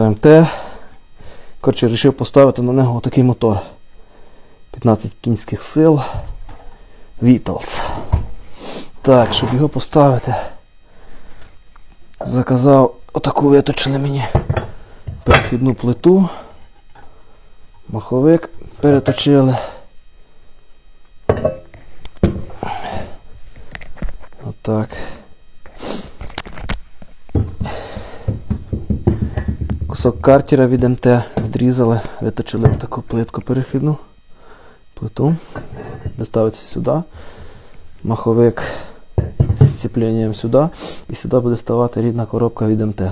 ГМТ. Коротше, вирішив поставити на нього такий мотор. 15 кінських сил. Vitals. Так, щоб його поставити, заказав отаку виточили мені перехідну плиту. Маховик переточили. Отак. Кусок картера від МТ відрізали, виточили таку плитку перехідну. Плиту. Доставиться сюди. Маховик з зціпленням сюди. І сюди буде ставати рідна коробка від МТ.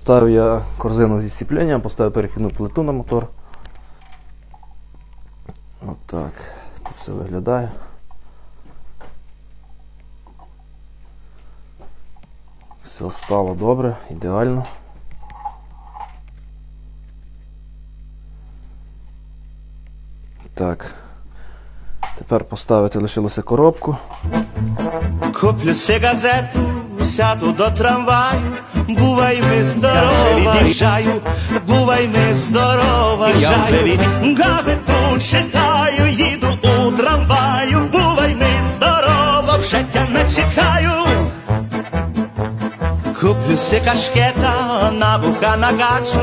Ставив я корзину зі сціпленням, поставив перехідну плиту на мотор. Отак. Тут все виглядає. Все стало добре, ідеально. Так. Тепер поставити лишилося коробку. Куплю си газету, сяду до трамваю, бувай ми здорова, від'їжджаю, бувай ми здорова, від газету читаю, їду у трамваю, бувай ми здорова, вже тя не чекаю. Куплю си кашкета, на вуха нагачу,